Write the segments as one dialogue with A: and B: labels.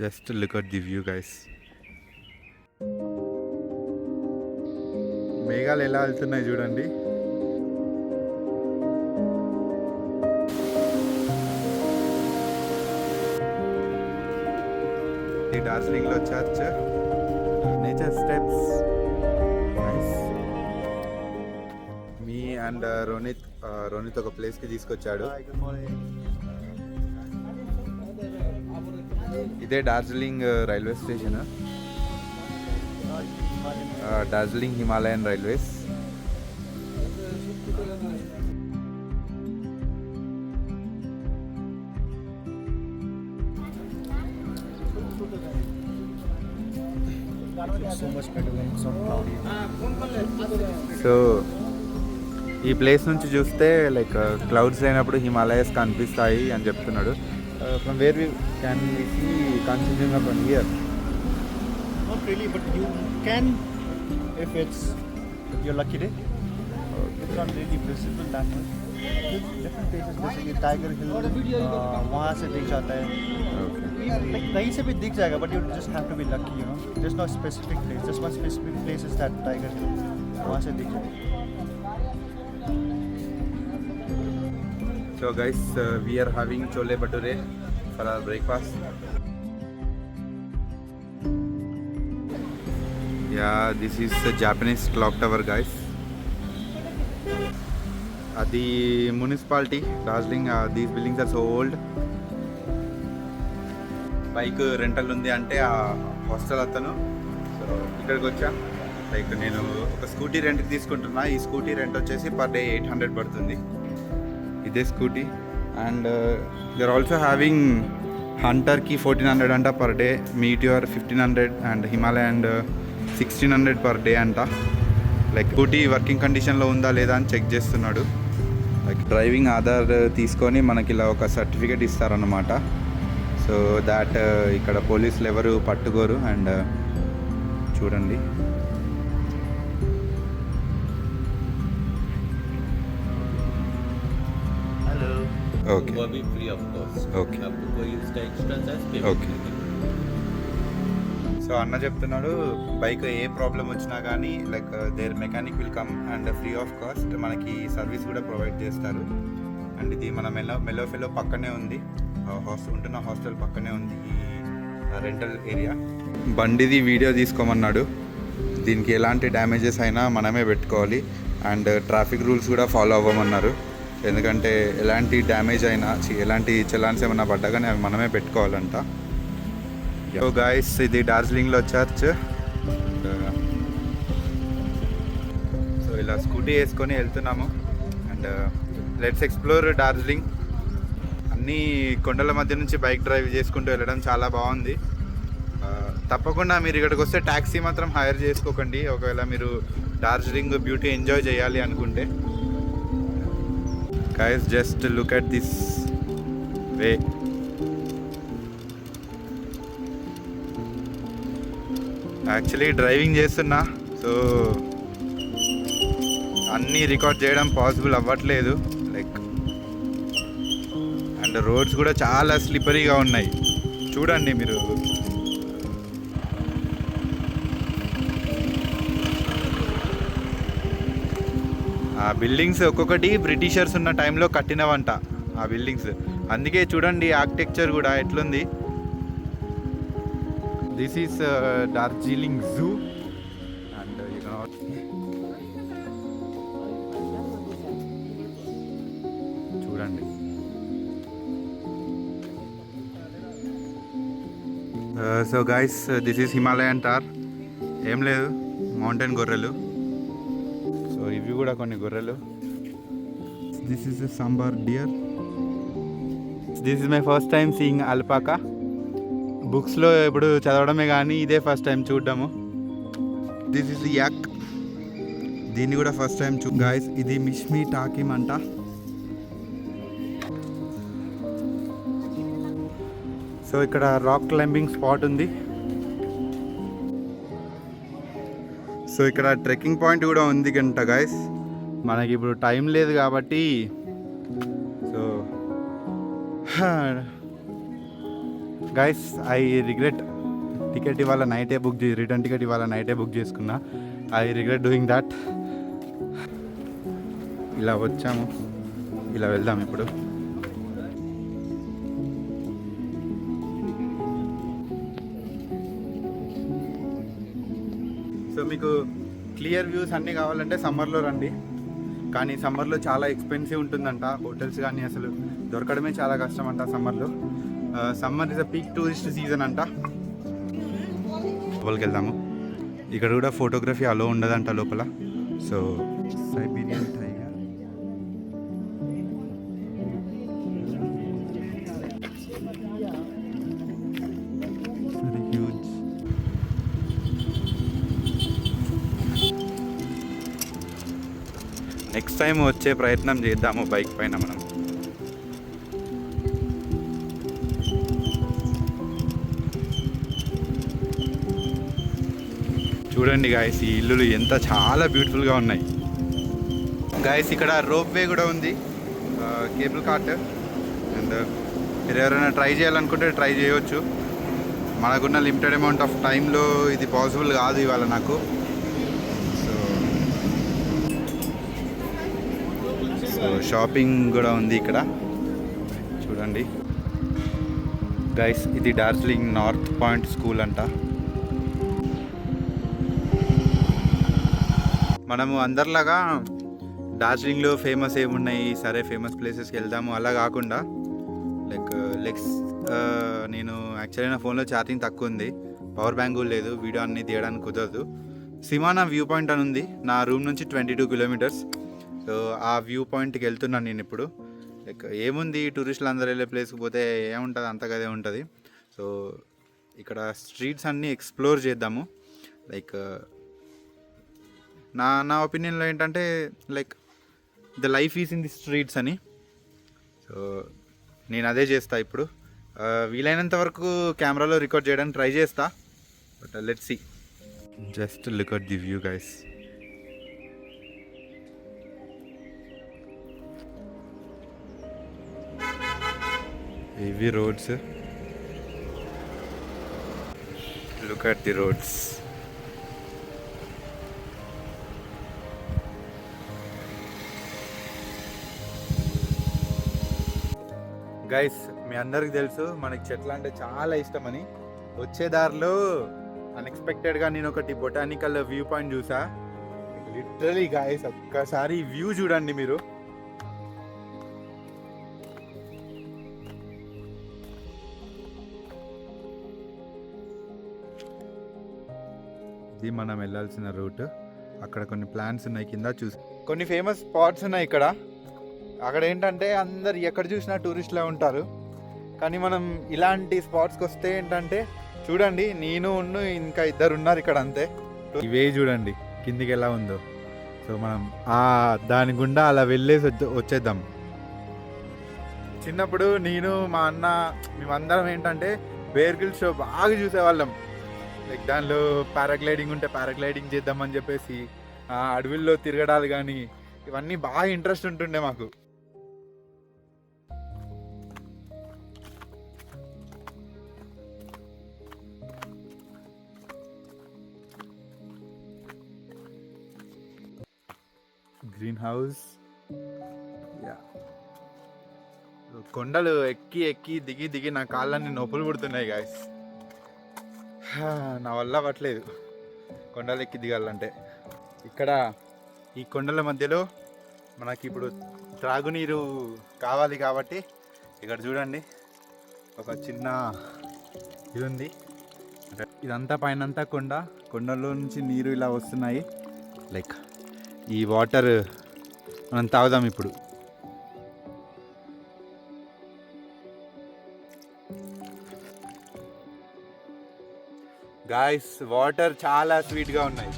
A: Just look at the view guys మేఘాలు ఎలా వెళ్తున్నాయి చూడండి. డార్జిలింగ్లో church. Nature steps me and Ronit Ronit ఒక ప్లేస్కి తీసుకొచ్చాడు. ఇదే Darjeeling uh, railway station. Darjeeling Himalayan railways. So ఈ ప్లేస్ నుంచి చూస్తే లైక్ uh, క్లౌడ్స్ అయినప్పుడు హిమాలయస్ కనిపిస్తాయి అని చెప్తున్నాడు. from where we can we see up on here?
B: Not really, but you can if it's your lucky day. It's not really visible that much. Different places जैसे कि tiger हिल uh, वहाँ से दिख जाता है लाइक कहीं से भी दिख जाएगा but you just have to be lucky you know just not specific place just one specific place is that tiger hill वहाँ से दिख जाएगा
A: So guys, uh, we are having chole bhature having chole breakfast. For this breakfast yeah Japanese clock Japanese clock tower guys అది municipality Darjeeling these buildings are so old bike rental ఉంది అంటే ఆ hostel అతను. So ఇక్కడికి వచ్చా. Like నేను ఒక scooty రెంట్కి తీసుకుంటున్నా. ఈ స్కూటీ రెంట్ వచ్చేసి పర్ డే ఎయిట్ హండ్రెడ్ పడుతుంది. ఇదే scooty and there also having హంటర్కి fourteen hundred అంట per day Meteor fifteen hundred and Himalaya and sixteen hundred per day అంట. లైక్ స్కూటీ వర్కింగ్ కండిషన్లో ఉందా లేదా అని చెక్ చేస్తున్నాడు. లైక్ డ్రైవింగ్ ఆధార్ తీసుకొని మనకి ఇలా ఒక సర్టిఫికేట్ ఇస్తారన్నమాట. సో దాట్ uh, ఇక్కడ పోలీసులు ఎవరు పట్టుకోరు అండ్
C: uh, చూడండి.
A: Okay.
C: It will be free of cost.
A: Okay. So అన్న చెప్తున్నాడు బైక్ ఏ ప్రాబ్లం వచ్చినా కానీ like there mechanic will come and free of cost మనకి సర్వీస్ కూడా ప్రొవైడ్ చేస్తారు. అండ్ ఇది మన మెలో మెలో ఫెలో పక్కనే ఉంది. హాస్టల్ ఉంటున్న హాస్టల్ పక్కనే ఉంది రెంటల్ ఏరియా బండిది వీడియో తీసుకోమన్నాడు. దీనికి ఎలాంటి డ్యామేజెస్ అయినా మనమే పెట్టుకోవాలి. అండ్ ట్రాఫిక్ రూల్స్ కూడా ఫాలో అవ్వమన్నారు. ఎందుకంటే ఎలాంటి డ్యామేజ్ అయినా చి- ఎలాంటి చలాన్స్ ఏమైనా పడ్డా కానీ అవి మనమే పెట్టుకోవాలంట. సో గాయస్ ఇది డార్జిలింగ్లో చర్చ్ సో ఇలా స్కూటీ వేసుకొని వెళ్తున్నాము. అండ్ లెట్స్ ఎక్స్ప్లోర్ డార్జిలింగ్ అన్నీ కొండల మధ్య నుంచి బైక్ డ్రైవ్ చేసుకుంటూ వెళ్ళడం చాలా బాగుంది. Uh, తప్పకుండా మీరు ఇక్కడికి వస్తే ట్యాక్సీ మాత్రం హైర్ చేసుకోకండి. ఒకవేళ మీరు డార్జిలింగ్ బ్యూటీ ఎంజాయ్ చేయాలి అనుకుంటే. Guys just look at this way actually driving చేస్తున్నా సో అన్నీ రికార్డ్ చేయడం పాసిబుల్ అవ్వట్లేదు లైక్ అండ్ రోడ్స్ కూడా చాలా స్లిపరీగా ఉన్నాయి. చూడండి మీరు. ఆ బిల్డింగ్స్ ఒక్కొక్కటి బ్రిటిషర్స్ ఉన్న టైంలో కట్టినవంట ఆ బిల్డింగ్స్ అందుకే చూడండి ఆర్కిటెక్చర్ కూడా ఎట్లుంది. This is Darjeeling zoo and చూడండి. So guys this is Himalayan tahr ఏం లేదు మౌంటైన్ గొర్రెలు. ఇవి కూడా కొన్ని గొర్రెలు. This is sambar deer this is my first time seeing alpaca బుక్స్లో ఇప్పుడు చదవడమే కానీ ఇదే ఫస్ట్ టైం చూడడము. దిస్ ఇస్ యాక్ దీన్ని కూడా ఫస్ట్ టైం చూ గాయస్ ఇది మిష్మి టాకిమ్ అంట. సో ఇక్కడ రాక్ క్లైంబింగ్ స్పాట్ ఉంది. సో ఇక్కడ ట్రెక్కింగ్ పాయింట్ కూడా ఉంది గంట గాయస్ మనకి ఇప్పుడు టైం లేదు కాబట్టి. So guys I regret ticket ఇవాళ నైటే బుక్ చే రిటర్న్ టికెట్ ఇవాళ నైటే బుక్ చేసుకున్నా. ఐ రిగ్రెట్ డూయింగ్ దట్ ఇలా వచ్చాము. ఇలా వెళ్దాం ఇప్పుడు. మీకు క్లియర్ వ్యూస్ అన్నీ కావాలంటే సమ్మర్లో రండి. కానీ సమ్మర్లో చాలా ఎక్స్పెన్సివ్ ఉంటుందంట. హోటల్స్ కానీ అసలు దొరకడమే చాలా కష్టం అంట సమ్మర్లో summer is a peak tourist season అంట. లోపలికి వెళ్దాము. ఇక్కడ కూడా ఫోటోగ్రఫీ అలో ఉండదంట లోపల. సో సైబీరియన్ నెక్స్ట్ టైం వచ్చే ప్రయత్నం చేద్దాము బైక్ పైన మనం. చూడండి గాయస్ ఈ ఇల్లులు ఎంత చాలా బ్యూటిఫుల్గా ఉన్నాయి. గాయస్ ఇక్కడ రోప్ వే కూడా ఉంది. Cable cart. అండ్ మీరు ఎవరైనా ట్రై చేయాలనుకుంటే ట్రై చేయవచ్చు మనకున్న లిమిటెడ్ అమౌంట్ ఆఫ్ టైంలో ఇది పాసిబుల్ కాదు ఇవాళ నాకు సో సో షాపింగ్ కూడా ఉంది ఇక్కడ. చూడండి. గైస్ ఇది డార్జిలింగ్ నార్త్ పాయింట్ స్కూల్ అంట. మనము అందరిలాగా డార్జిలింగ్లో ఫేమస్ ఏమున్నాయి సరే ఫేమస్ ప్లేసెస్కి వెళ్దాము అలా కాకుండా లైక్ లెక్స్ నేను యాక్చువల్లీ నా ఫోన్లో ఛార్జింగ్ తక్కువ ఉంది. పవర్ బ్యాంక్ కూడా లేదు వీడియో అన్ని తీయడానికి కుదరదు. సిమానా వ్యూ పాయింట్ అని ఉంది నా రూమ్ నుంచి ట్వంటీ టూ కిలోమీటర్స్ సో ఆ వ్యూ పాయింట్కి వెళ్తున్నాను నేను ఇప్పుడు. లైక్ ఏముంది టూరిస్టులు అందరు వెళ్ళే ప్లేస్కి పోతే ఏముంటుంది అంతగదే ఉంటుంది. సో ఇక్కడ స్ట్రీట్స్ అన్నీ ఎక్స్ప్లోర్ చేద్దాము. లైక్ నా నా ఒపీనియన్లో ఏంటంటే like the life is in the streets అని. సో నేను అదే చేస్తా ఇప్పుడు. వీలైనంత వరకు కెమెరాలో రికార్డ్ చేయడానికి ట్రై చేస్తా. But let see. Just look at the view guys. ఇవి roads. Look at the roads guys మీ అందరికి తెలుసు మనకి చెట్లు అంటే చాలా ఇష్టమని. వచ్చే దారిలో అన్ఎక్స్పెక్టెడ్గా నేను ఒకటి బొటానికల్ వ్యూ పాయింట్ చూసా. లిటరలీ గాయస్ ఒక్కసారి వ్యూ చూడండి మీరు. ఇది మనం వెళ్ళాల్సిన రూట్. అక్కడ కొన్ని ప్లాన్స్ ఉన్నాయి కింద చూసి. కొన్ని ఫేమస్ స్పాట్స్ ఉన్నాయి ఇక్కడ. అక్కడ ఏంటంటే అందరు ఎక్కడ చూసినా టూరిస్ట్లే ఉంటారు. కానీ మనం ఇలాంటి స్పాట్స్కి వస్తే ఏంటంటే చూడండి నేను ఉన్ను ఇంకా ఇద్దరు ఉన్నారు ఇక్కడ అంతే. ఇవే చూడండి కిందికి ఎలా ఉందో. సో మనం ఆ దాని గుండా అలా వెళ్ళేసి వచ్చే- వచ్చేద్దాం. చిన్నప్పుడు నేను మా అన్న మేమందరం ఏంటంటే బేర్ గిల్ షో బాగా చూసేవాళ్ళం. లైక్ దానిలో పారాగ్లైడింగ్ ఉంటే పారాగ్లైడింగ్ చేద్దామని చెప్పేసి అడవిల్లో తిరగడాలు కానీ ఇవన్నీ బాగా ఇంట్రెస్ట్ ఉంటుండే మాకు. గ్రీన్ హౌస్ యా కొండలు ఎక్కి ఎక్కి దిగి దిగి నా కాళ్ళని నొప్పులు పుడుతున్నాయి గాయస్ నా వల్ల అవ్వట్లేదు. కొండలు ఎక్కి దిగాలంటే. ఇక్కడ ఈ కొండల మధ్యలో మనకి ఇప్పుడు త్రాగునీరు కావాలి కాబట్టి ఇక్కడ చూడండి. ఒక చిన్న ఇది ఉంది. ఇదంతా పైనంతా కొండ. కొండలో నుంచి నీరు ఇలా వస్తున్నాయి. లైక్ ఈ వాటర్ మనం తాగుదాం ఇప్పుడు. గాయస్ వాటర్ చాలా స్వీట్గా ఉన్నాయి.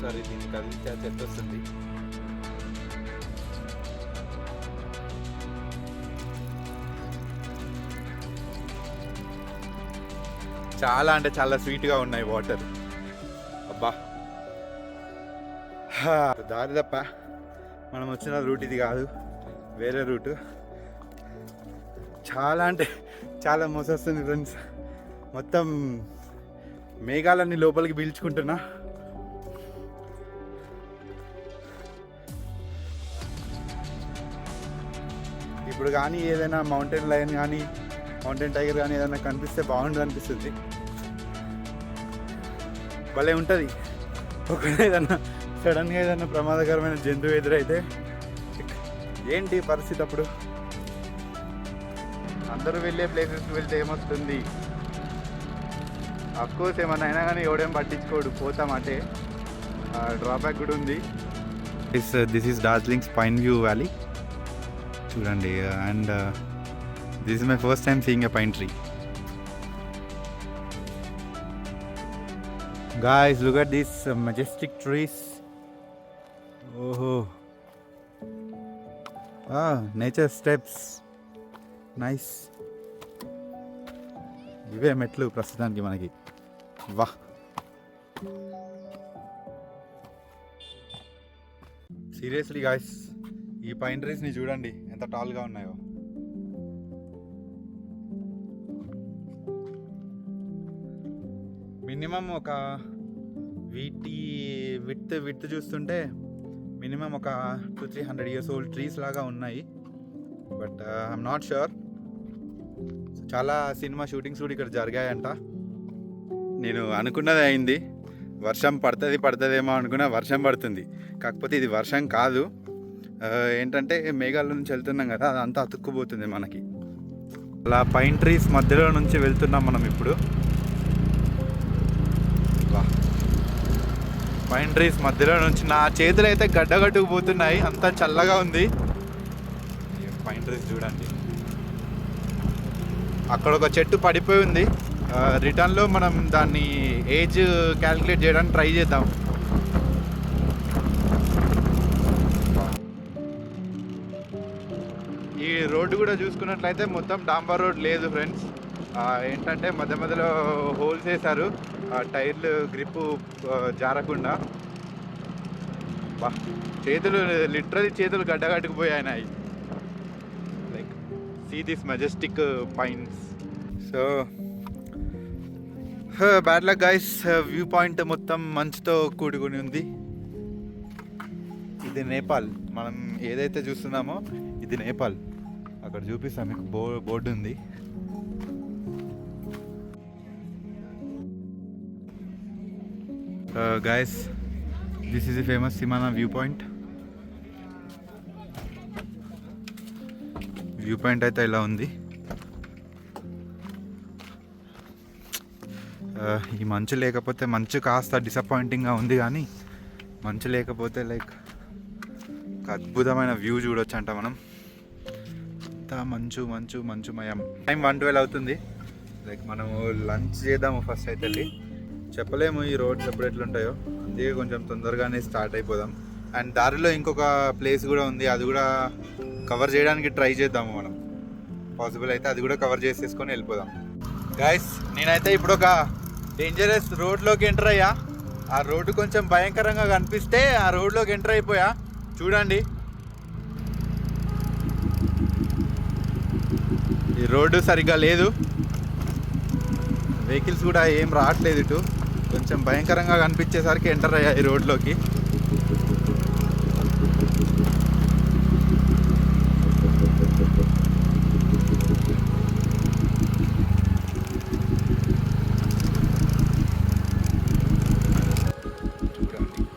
A: సారీ దీన్ని కదిలితే చెట్టు వస్తుంది చాలా అంటే చాలా స్వీట్గా ఉన్నాయి వాటర్ అబ్బా. దారి తప్ప. మనం వచ్చిన రూట్ ఇది కాదు. వేరే రూటు చాలా అంటే చాలా మోసొస్తుంది ఫ్రెండ్స్ మొత్తం మేఘాలన్నీ లోపలికి పీల్చుకుంటున్నా. ఇప్పుడు కానీ ఏదైనా మౌంటైన్ లయన్ కానీ మౌంటైన్ టైగర్ కానీ ఏదైనా కనిపిస్తే బాగుండు అనిపిస్తుంది. భలే ఉంటుంది. ఒకవేళ ఏదైనా సడన్గా ఏదైనా ప్రమాదకరమైన జంతువు ఎదురైతే ఏంటి పరిస్థితి అప్పుడు? అందరూ వెళ్ళే ప్లేసెస్కి వెళ్తే ఏమొస్తుంది? అఫ్కోర్స్ ఏమన్నా అయినా కానీ ఎవడేం పట్టించుకోడు. పోతాం అంటే. డ్రాబ్యాక్ కూడా ఉంది. Is this is Darjeeling's pine view valley చూడండి and this is my first time seeing a pine tree guys look at these majestic trees ఓహో నేచర్ స్టెప్స్ నైస్. ఇవే మెట్లు ప్రస్తుతానికి మనకి. వా సీరియస్లీ గాయస్ ఈ పైన్ ట్రీస్ని చూడండి ఎంత టాల్గా ఉన్నాయో. మినిమం ఒక వీటి విత్ విత్ చూస్తుంటే మినిమం ఒక two three hundred years old trees లాగా ఉన్నాయి. బట్ ఐఎమ్ నాట్ షూర్ చాలా సినిమా షూటింగ్స్ కూడా ఇక్కడ జరిగాయంట. నేను అనుకున్నది అయింది. వర్షం పడుతుంది పడుతుందేమో అనుకున్నా వర్షం పడుతుంది. కాకపోతే ఇది వర్షం కాదు. ఏంటంటే మేఘాల నుంచి వెళ్తున్నాం కదా అదంతా అతుక్కుపోతుంది మనకి. అలా పైన్ ట్రీస్ మధ్యలో నుంచి వెళ్తున్నాం మనం ఇప్పుడు. పైన్ ట్రీస్ మధ్యలో నుంచి నా చేతులు అయితే గడ్డగట్టుకుపోతున్నాయి. అంతా చల్లగా ఉంది. పైన్ ట్రీస్ చూడండి. అక్కడ ఒక చెట్టు పడిపోయి ఉంది. రిటర్న్లో మనం దాన్ని ఏజ్ క్యాలిక్యులేట్ చేయడానికి ట్రై చేద్దాం. ఈ రోడ్డు కూడా చూసుకున్నట్లయితే మొత్తం డాంబర్ రోడ్ లేదు ఫ్రెండ్స్. ఏంటంటే మధ్య మధ్యలో హోల్స్ వేశారు. ఆ టైర్లు గ్రిప్ జారకుండా. బా చేతులు లిటరలీ చేతులు గడ్డగట్టుకుపోయాయి see this majestic points so bad luck guys view point మొత్తం మంచుతో కూడుకుని ఉంది. ఇది నేపాల్. మనం ఏదైతే చూస్తున్నామో ఇది నేపాల్. అక్కడ చూపిస్తాం మీకు బో బోర్డు ఉంది. Guys this is a famous Simana view point view point అయితే ఇలా ఉంది. ఈ మంచు లేకపోతే మంచు కాస్త డిసప్పాయింటింగ్గా ఉంది కానీ మంచు లేకపోతే లైక్ ఒక అద్భుతమైన వ్యూ చూడొచ్చు అంట మనం. అంతా మంచు మంచు మంచు మయం టైం వన్ ట్వెల్వ్ అవుతుంది. లైక్ మనము లంచ్ చేద్దాము ఫస్ట్ అయితే వెళ్ళి. చెప్పలేము ఈ రోడ్స్ ఎప్పుడు ఎట్లుంటాయో అందుకే కొంచెం తొందరగానే స్టార్ట్ అయిపోదాం. అండ్ దారిలో ఇంకొక ప్లేస్ కూడా ఉంది. అది కూడా కవర్ చేయడానికి ట్రై చేద్దాము మనం. పాసిబుల్ అయితే అది కూడా కవర్ చేసేసుకొని వెళ్ళిపోదాం. గాయస్ నేనైతే ఇప్పుడు ఒక డేంజరస్ రోడ్లోకి ఎంటర్ అయ్యా. ఆ రోడ్డు కొంచెం భయంకరంగా కనిపిస్తే ఆ రోడ్లోకి ఎంటర్ అయిపోయా. చూడండి. ఈ రోడ్డు సరిగ్గా లేదు. వెహికల్స్ కూడా ఏం రావట్లేదు ఇటు. కొంచెం భయంకరంగా కనిపించేసరికి ఎంటర్ అయ్యా ఈ రోడ్లోకి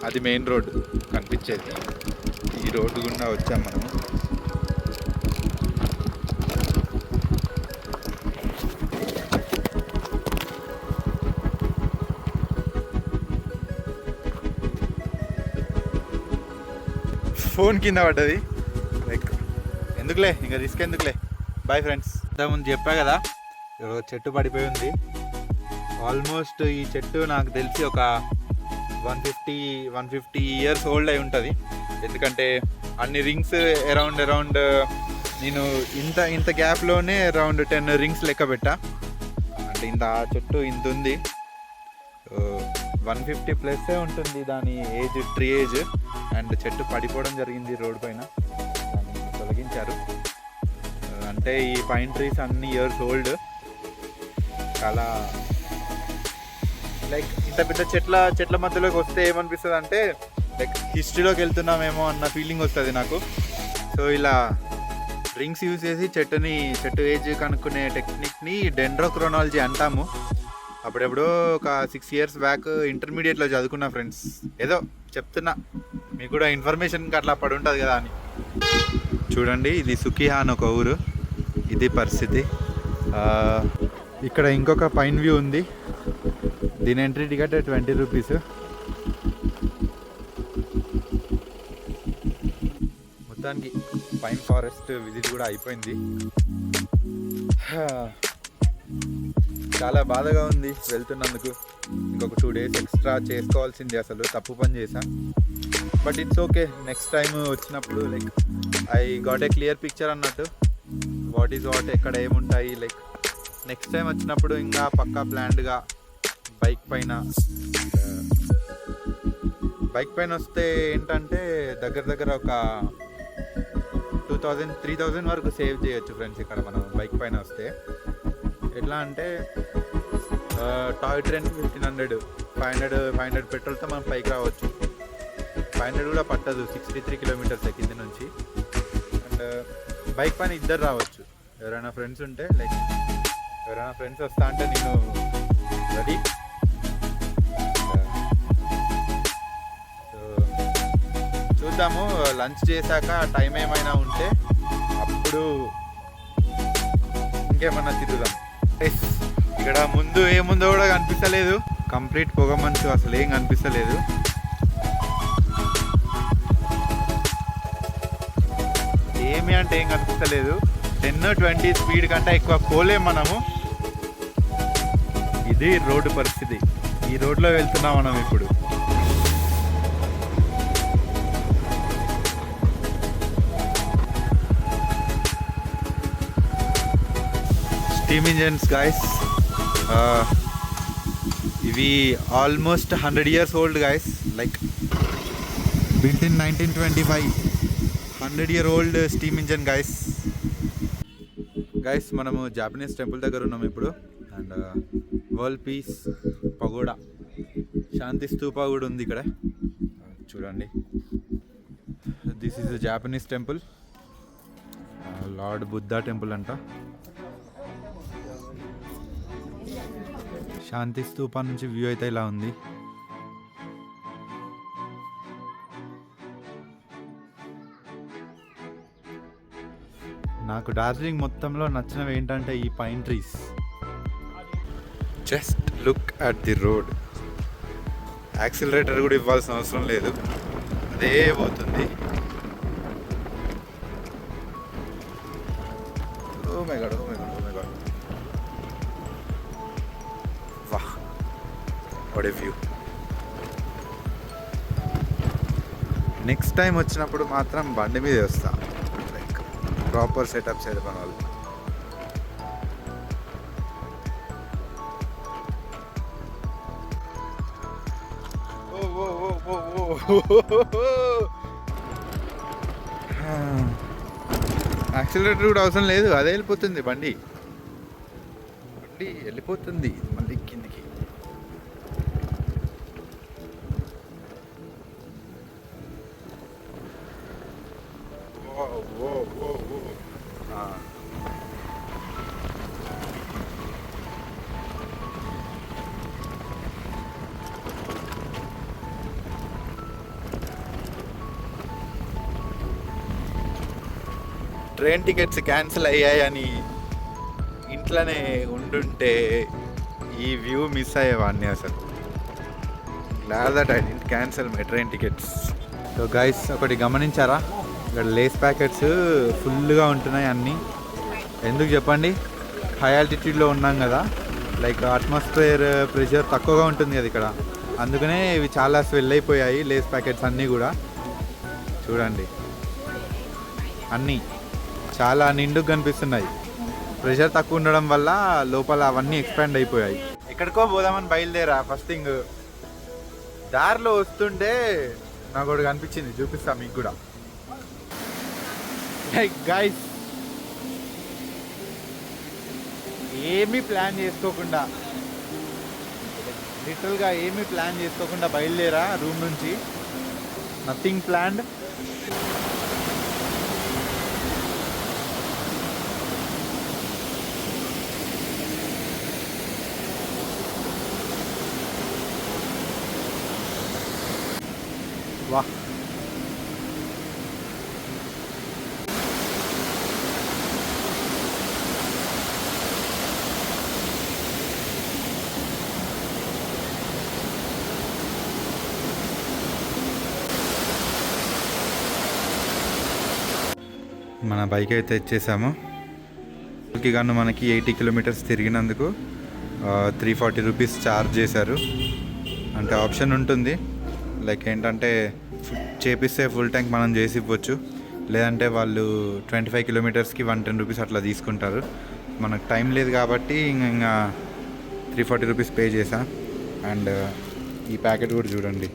A: అది మెయిన్ రోడ్ కనిపించేది. ఈ రోడ్డు గుండా వచ్చాం మనం ఫోన్ కింద పడ్డది. లైక్ ఎందుకులే? ఇంకా రిస్క్ ఎందుకులే? బాయ్ ఫ్రెండ్స్ ఇంతకుముందు చెప్పా కదా చెట్టు పడిపోయి ఉంది. ఆల్మోస్ట్ ఈ చెట్టు నాకు తెలిసి ఒక one fifty one fifty years old అయి ఉంటుంది. ఎందుకంటే అన్ని రింగ్స్ అరౌండ్ అరౌండ్ నేను ఇంత ఇంత గ్యాప్లోనే అరౌండ్ టెన్ రింగ్స్ లెక్క పెట్టా. అంటే ఇంత ఆ చెట్టు ఇంత ఉంది. వన్ ఫిఫ్టీ ప్లస్సే ఉంటుంది దాని ఏజ్ ట్రీ ఏజ్ అండ్ చెట్టు పడిపోవడం జరిగింది రోడ్ పైన. దాన్ని తొలగించారు. Uh, అంటే ఈ పైన్ ట్రీస్ అన్ని ఇయర్స్ ఓల్డ్ చాలా లైక్ ఇంత పెద్ద చెట్ల చెట్ల మధ్యలోకి వస్తే ఏమనిపిస్తుంది అంటే లైక్ హిస్టరీలోకి వెళ్తున్నామేమో అన్న ఫీలింగ్ వస్తుంది నాకు. సో ఇలా డ్రింక్స్ యూజ్ చేసి చెట్టుని చెట్టు ఏజ్ కనుక్కునే టెక్నిక్ని డెండ్రోక్రోనాలజీ అంటాము. అప్పుడెప్పుడో ఒక సిక్స్ ఇయర్స్ బ్యాక్ ఇంటర్మీడియట్లో చదువుకున్నా ఫ్రెండ్స్ ఏదో చెప్తున్నా. మీకు కూడా ఇన్ఫర్మేషన్ అట్లా పడి ఉంటుంది కదా అని. చూడండి ఇది సుఖిహా అని ఒక ఊరు. ఇది పరిస్థితి. ఇక్కడ ఇంకొక పైన్ వ్యూ ఉంది. దీని ఎంట్రీ టికెట్ ట్వంటీ రూపీస్ మొత్తానికి పైన్ ఫారెస్ట్ విజిట్ కూడా అయిపోయింది. చాలా బాధగా ఉంది వెళ్తున్నందుకు. ఇంకొక టూ డేస్ ఎక్స్ట్రా చేసుకోవాల్సింది అసలు తప్పు పని చేశా. But it's okay next time వచ్చినప్పుడు like I got a clear picture అన్నట్టు. వాట్ ఈజ్ వాట్ ఎక్కడ ఏముంటాయి లైక్ నెక్స్ట్ టైం వచ్చినప్పుడు ఇంకా పక్కా ప్లాన్డ్గా బైక్ పైన. బైక్ పైన వస్తే ఏంటంటే దగ్గర దగ్గర ఒక టూ థౌజండ్ త్రీ థౌజండ్ వరకు సేవ్ చేయొచ్చు ఫ్రెండ్స్ ఇక్కడ మనం బైక్ పైన వస్తే. ఎట్లా అంటే toy train fifteen hundred five hundred five hundred పెట్రోల్తో మనం పైకి రావచ్చు. ఫైవ్ హండ్రెడ్ కూడా పట్టదు సిక్స్టీ త్రీ కిలోమీటర్స్ కింద నుంచి. అండ్ బైక్ పైన ఇద్దరు రావచ్చు. ఎవరైనా ఫ్రెండ్స్ ఉంటే లైక్ ఎవరైనా ఫ్రెండ్స్ వస్తా అంటే నేను రెడీ. చూద్దాము. లంచ్ చేశాక టైం ఏమైనా ఉంటే అప్పుడు ఇంకేమన్నా తిరుగుదాం. ఇక్కడ ముందు ఏముందో కూడా కనిపిస్తలేదు. కంప్లీట్ పొగ మంచు అసలు ఏం కనిపిస్తలేదు. ఏమి అంటే ఏం కనిపిస్తలేదు. టెన్ ట్వంటీ స్పీడ్ కంటే ఎక్కువ పోలేం మనము. ఇది రోడ్డు పరిస్థితి. ఈ రోడ్లో వెళ్తున్నాం మనం ఇప్పుడు. స్టీమ్ ఇంజన్స్ గాయస్ ఇవి almost hundred years old guys like built in nineteen twenty five hundred year old steam engine guys guys మనము జాపనీస్ టెంపుల్ దగ్గర ఉన్నాం ఇప్పుడు. And world peace pagoda Shanti Stupa కూడా ఉంది ఇక్కడ. చూడండి. This is Japanese temple Lord Buddha temple అంట. శాంతి స్థూపం నుంచి వ్యూ అయితే ఇలా ఉంది. నాకు డార్జిలింగ్ మొత్తంలో నచ్చినవి ఏంటంటే ఈ pine trees. Just look at the road accelerator కూడా ఇవ్వాల్సిన అవసరం లేదు. అదే పోతుంది. వాట్ వ్యూ నెక్స్ట్ టైం వచ్చినప్పుడు మాత్రం బండి మీద వస్తా. లైక్ ప్రాపర్ సెటప్ సైడ్ మన వాళ్ళు యాక్సిలరేటర్ కూడా అవసరం లేదు అదే వెళ్ళిపోతుంది బండి. బండి వెళ్ళిపోతుంది. ట్రైన్ టికెట్స్ క్యాన్సిల్ అయ్యాయని ఇంట్లోనే ఉండుంటే ఈ వ్యూ మిస్ అయ్యేవాడిని అసలు. Glad that I didn't cancel my train tickets so guys ఒకటి గమనించారా? ఇక్కడ లేస్ ప్యాకెట్స్ ఫుల్గా ఉంటున్నాయి అన్నీ. ఎందుకు చెప్పండి? హై ఆల్టిట్యూడ్లో ఉన్నాం కదా. లైక్ అట్మాస్ఫియర్ ప్రెషర్ తక్కువగా ఉంటుంది కదా ఇక్కడ. అందుకనే ఇవి చాలా స్వెల్ అయిపోయాయి లేస్ ప్యాకెట్స్ అన్నీ కూడా. చూడండి. అన్నీ. చాలా నిండుగా కనిపిస్తున్నాయి. ప్రెషర్ తక్కువ ఉండడం వల్ల లోపల అవన్నీ ఎక్స్పాండ్ అయిపోయాయి. ఎక్కడికో పోదామని బయలుదేరా ఫస్ట్ థింగ్. దారిలో వస్తుంటే నాకు ఒకటి కనిపించింది చూపిస్తా మీకు కూడా.
B: గైస్ ఏమీ ప్లాన్ చేసుకోకుండా లిటరల్గా ఏమీ ప్లాన్ చేసుకోకుండా బయలుదేరా రూమ్ నుంచి. నథింగ్ ప్లాన్డ్
A: మన బైక్ అయితే ఇచ్చేసాము కి గాను మనకి ఎయిటీ కిలోమీటర్స్ తిరిగినందుకు త్రీ ఫార్టీ రూపీస్ ఛార్జ్ చేశారు. అంటే ఆప్షన్ ఉంటుంది. లైక్ ఏంటంటే చేపిస్తే ఫుల్ ట్యాంక్ మనం చేసి ఇవ్వచ్చు. లేదంటే వాళ్ళు ట్వంటీ ఫైవ్ కిలోమీటర్స్కి వన్ టెన్ రూపీస్ అట్లా తీసుకుంటారు. మనకు టైం లేదు కాబట్టి ఇంక- ఇంకా త్రీ ఫార్టీ రూపీస్ పే చేసా అండ్ ఈ ప్యాకెట్ కూడా చూడండి.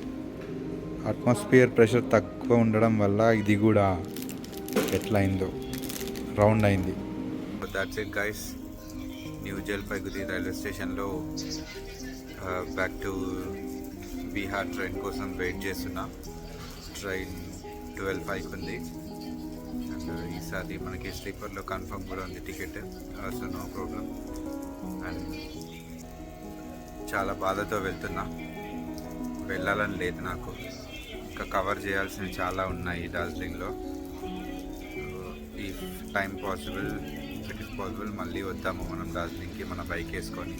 A: అట్మాస్ఫియర్ ప్రెషర్ తక్కువ ఉండడం వల్ల ఇది కూడా ఎట్లా అయిందో. రౌండ్ అయింది that's it guys New Jalpaiguri railway స్టేషన్లో బ్యాక్ టు బీహార్ ట్రైన్ కోసం వెయిట్ చేస్తున్నా. ట్రైన్ ట్వెల్వ్ ఫైవ్కి ఉంది అండ్ ఈసారి మనకి స్లీపర్లో కన్ఫర్మ్ కూడా ఉంది ticket. So no problem and చాలా బాధతో వెళ్తున్నా. వెళ్ళాలని లేదు నాకు. ఇంకా కవర్ చేయాల్సినవి చాలా ఉన్నాయి డార్జిలింగ్లో if time possible it is possible మళ్ళీ వద్దాము మనం డార్జిలింగ్కి మన బైక్ వేసుకొని.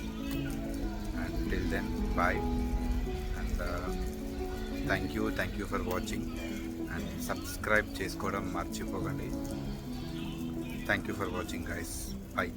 A: And till then bye and thank you thank you for watching and subscribe చేసుకోవడం మర్చిపోకండి. Thank you for watching guys bye